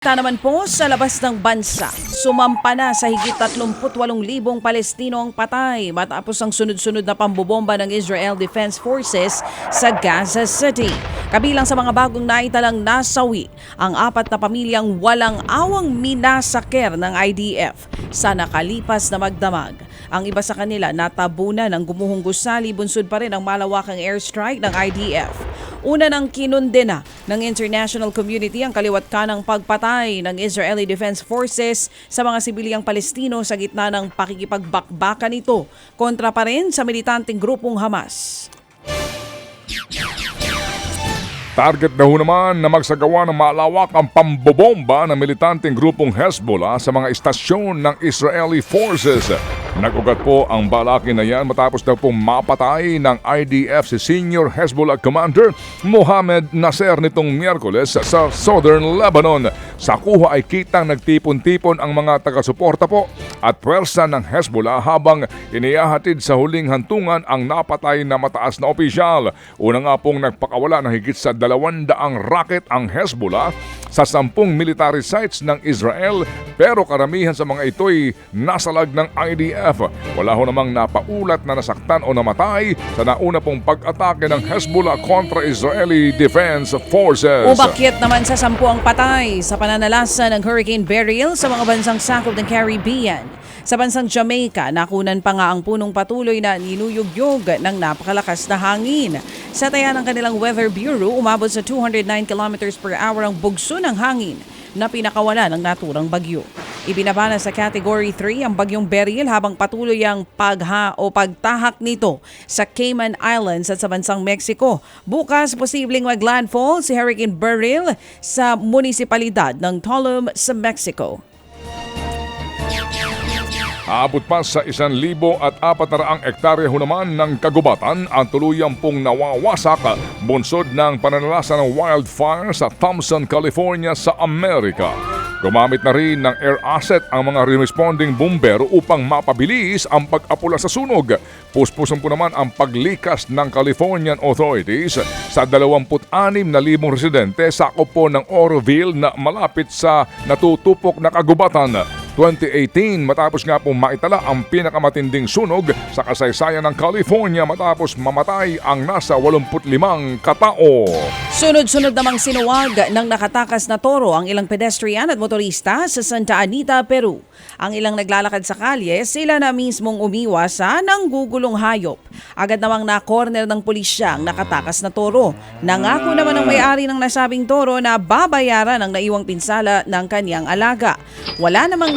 Ta naman po sa labas ng bansa, sumampa na sa higit 38,000 Palestino ang patay matapos ang sunod-sunod na pambobomba ng Israel Defense Forces sa Gaza City. Kabilang sa mga bagong naitalang nasawi, ang apat na pamilyang walang awang minasaker ng IDF sa nakalipas na magdamag. Ang iba sa kanila natabunan ng gumuhong gusali bunsod pa rin ang malawakang airstrike ng IDF. Una nang kinundena ng international community ang kaliwat kanang pagpatay ng Israeli Defense Forces sa mga sibilyang Palestino sa gitna ng pakikipagbakbakan nito kontra pa rin sa militanteng grupong Hamas. Target na ho naman na magsagawa ng malawak ang pambobomba ng militanteng grupong Hezbollah sa mga istasyon ng Israeli forces. Nagugat po ang balakin na yan matapos daw pong mapatay ng IDF si Senior Hezbollah Commander Mohamed Nasser nitong Miyerkules sa Southern Lebanon. Sa kuha ay kitang nagtipon-tipon ang mga taga-suporta po at pwersa ng Hezbollah habang iniyahatid sa huling hantungan ang napatay na mataas na opisyal. Una nga pong nagpakawala ng higit sa dalawandaang rocket ang Hezbollah sa sampung military sites ng Israel pero karamihan sa mga ito'y nasalag ng IDF. Wala ho namang napaulat na nasaktan o namatay sa nauna pong pag-atake ng Hezbollah kontra Israeli Defense Forces. Umakyat naman sa sampu ang patay sa pananalasa ng Hurricane Beryl sa mga bansang sakop ng Caribbean. Sa bansang Jamaica, nakunan pa nga ang punong patuloy na ninuyugyog ng napakalakas na hangin. Sa taya ng kanilang Weather Bureau, umabot sa 209 kilometers per hour ang bugso ng hangin na pinakawala ng naturang bagyo. Ibinabana sa Category 3 ang bagyong Beryl habang patuloy ang pagha o pagtahak nito sa Cayman Islands at sa bansang Mexico. Bukas, posibleng maglandfall si Hurricane Beryl sa munisipalidad ng Tulum sa Mexico. Aabot pa sa isan libo at apat na raang ektarya ho naman ng kagubatan ang tuluyang pong nawawasak bunsod ng pananalasa ng wildfire sa Thompson, California sa Amerika. Gumamit na rin ng air asset ang mga responding bumbero upang mapabilis ang pag-apula sa sunog. Puspusan po naman ang paglikas ng Californian authorities sa 26,000 residente sakop po ng Oroville na malapit sa natutupok na kagubatan. 2018 matapos nga pong maitala ang pinakamatinding sunog sa kasaysayan ng California matapos mamatay ang nasa 85 katao. Sunod-sunod namang sinuwag ng nakatakas na toro ang ilang pedestrian at motorista sa Santa Anita, Peru. Ang ilang naglalakad sa kalye, sila na mismong umiwas sa nanggugulong hayop. Agad namang na-corner ng pulisya ang nakatakas na toro. Nangako naman ang may-ari ng nasabing toro na babayaran ang naiwang pinsala ng kanyang alaga. Wala namang